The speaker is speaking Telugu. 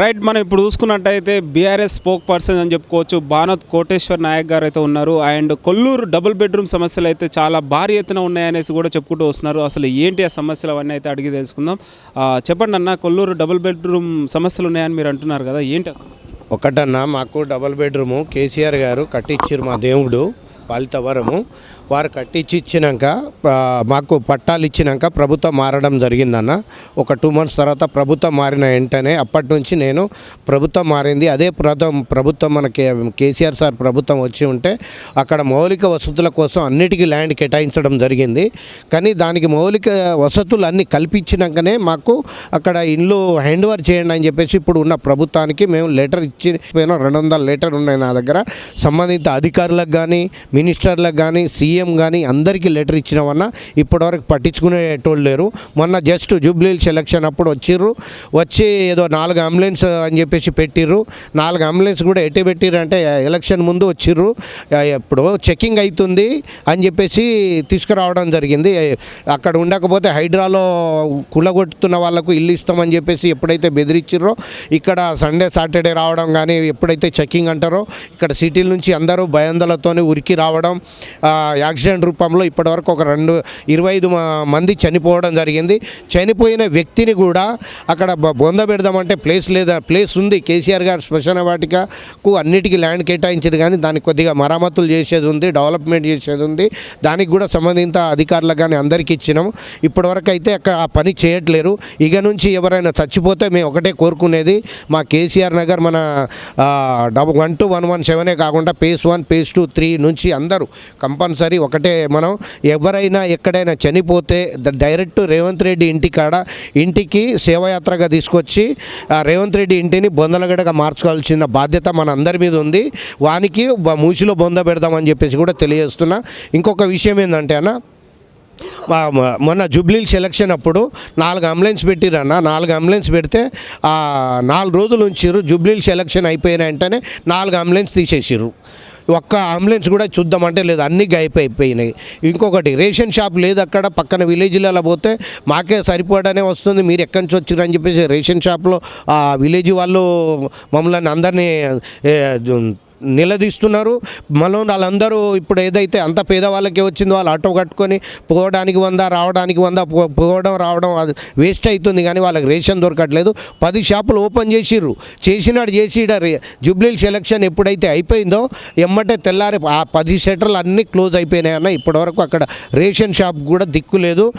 రైట్ మనం ఇప్పుడు చూసుకున్నట్టయితే బీఆర్ఎస్ స్పోక్ పర్సన్ అని చెప్పుకోవచ్చు. భానత్ కోటేశ్వర్ నాయక్ గారు అయితే ఉన్నారు. అండ్ కొల్లూరు డబుల్ బెడ్రూమ్ సమస్యలు అయితే చాలా భారీ ఎత్తున ఉన్నాయనేసి కూడా చెప్పుకుంటూ వస్తున్నారు. అసలు ఏంటి ఆ సమస్యలు అవన్నీ అయితే అడిగి తెలుసుకుందాం. చెప్పండి అన్న కొల్లూరు డబుల్ బెడ్రూమ్ సమస్యలు ఉన్నాయని మీరు అంటున్నారు కదా ఏంటి ఆ సమస్య? ఒకటన్నా మాకు డబల్ బెడ్రూము కేసీఆర్ గారు కట్టించారు మా దేవుడు. పాలితవరము వారు కట్టించి ఇచ్చినాక మాకు పట్టాలు ఇచ్చినాక ప్రభుత్వం మారడం జరిగిందన్న. ఒక టూ మంత్స్ తర్వాత ప్రభుత్వం మారిన వెంటనే అప్పటి నుంచి నేను ప్రభుత్వం మారింది. అదే ప్రభుత్వం ప్రభుత్వం మన కే కేసీఆర్ సార్ ప్రభుత్వం వచ్చి ఉంటే అక్కడ మౌలిక వసతుల కోసం అన్నిటికీ ల్యాండ్ కేటాయించడం జరిగింది. కానీ దానికి మౌలిక వసతులు అన్నీ కల్పించినాకనే మాకు అక్కడ ఇల్లు హ్యాండ్ ఓవర్ చేయండి అని చెప్పేసి ఇప్పుడు ఉన్న ప్రభుత్వానికి మేము లెటర్ ఇచ్చి పోయినా రెండు వందల లెటర్ ఉన్నాయి నా దగ్గర. సంబంధిత అధికారులకు కానీ మినిస్టర్లకు కానీ సీఎం కానీ అందరికీ లెటర్ ఇచ్చినవన్న ఇప్పటివరకు పట్టించుకునేటోళ్ళు లేరు. మొన్న జస్ట్ జూబ్లీల్స్ ఎలక్షన్ అప్పుడు వచ్చిర్రు. వచ్చి ఏదో నాలుగు అంబులెన్స్ అని చెప్పేసి పెట్టిర్రు. నాలుగు అంబులెన్స్ కూడా ఎట్టి పెట్టిర్రు అంటే ఎలక్షన్ ముందు వచ్చిర్రు. ఇప్పుడు చెకింగ్ అవుతుంది అని చెప్పేసి తీసుకురావడం జరిగింది. అక్కడ ఉండకపోతే హైడ్రాలో కుళ్ళగొట్టుతున్న వాళ్ళకు ఇల్లు ఇస్తామని చెప్పేసి ఎప్పుడైతే బెదిరించిర్రో ఇక్కడ సండే సాటర్డే రావడం కానీ ఎప్పుడైతే చెకింగ్ అంటారో ఇక్కడ సిటీల నుంచి అందరూ భయాందలతోనే ఉరికి రావడం యాక్సిడెంట్ రూపంలో ఇప్పటివరకు ఒక రెండు ఇరవై ఐదు మంది చనిపోవడం జరిగింది. చనిపోయిన వ్యక్తిని కూడా అక్కడ బొంద పెడదామంటే ప్లేస్ లేదా ప్లేస్ ఉంది. కేసీఆర్ గారు శ్మశాన వాటికకు అన్నిటికీ ల్యాండ్ కేటాయించారు కానీ దానికి కొద్దిగా మరమ్మతులు చేసేది ఉంది డెవలప్మెంట్ చేసేది ఉంది. దానికి కూడా సంబంధిత అధికారులకు కానీ అందరికీ ఇచ్చినాము ఇప్పటివరకు అయితే అక్కడ ఆ పని చేయట్లేరు. ఇక నుంచి ఎవరైనా చచ్చిపోతే మేము ఒకటే కోరుకునేది మా కేసీఆర్ నగర్ మన డబ్ వన్ టూ వన్ వన్ సెవెనే కాకుండా phase one phase two three నుంచి అందరూ. కంపల్సరీ ఒకటే మనం ఎవరైనా ఎక్కడైనా చనిపోతే ద- డైరెక్ట్ రేవంత్ రెడ్డి ఇంటి కాడ ఇంటికి సేవయాత్రగా తీసుకొచ్చి రేవంత్ రెడ్డి ఇంటిని బొందలగడగా మార్చుకోవాల్సిన బాధ్యత మన అందరి మీద ఉంది. వానికి మూసిలో బొంద పెడదామని చెప్పేసి కూడా తెలియజేస్తున్నా. ఇంకొక విషయం ఏంటంటే అన్న మొన్న జూబ్లీల్ సెలక్షన్ అప్పుడు నాలుగు అంబులెన్స్ పెట్టిరన్న నాలుగు అంబులెన్స్ పెడితే నాలుగు రోజులు ఉంచిర్రు. జూబ్లీల్ సెలక్షన్ అయిపోయిన వెంటనే నాలుగు అంబులెన్స్ తీసేసిర్రు. ఒక్క అంబులెన్స్ కూడా చూద్దామంటే లేదు అన్నీ అయిపోయినాయి. ఇంకొకటి రేషన్ షాప్ లేదు అక్కడ పక్కన విలేజ్లలో పోతే మాకే సరిపోవడానే వస్తుంది మీరు ఎక్కడి నుంచి వచ్చారని చెప్పేసి రేషన్ షాప్లో ఆ విలేజ్ వాళ్ళు మమ్మల్ని అందరినీ నిలదీస్తున్నారు. మళ్ళీ వాళ్ళందరూ ఇప్పుడు ఏదైతే అంత పేదవాళ్ళకి వచ్చిందో వాళ్ళు ఆటో కట్టుకొని పోవడానికి వంద రావడానికి వంద పోవడం రావడం అది వేస్ట్ అవుతుంది కానీ వాళ్ళకి రేషన్ దొరకట్లేదు. పది షాపులు ఓపెన్ చేసిర్రు. చేసినాడు చేసిడ రే- జూబ్లీల్ సెలక్షన్ ఎప్పుడైతే అయిపోయిందో ఎమ్మటే తెల్లారి ఆ పది షటర్లు అన్నీ క్లోజ్ అయిపోయినాయి అన్న ఇప్పటివరకు అక్కడ రేషన్ షాప్ కూడా దిక్కు లేదు.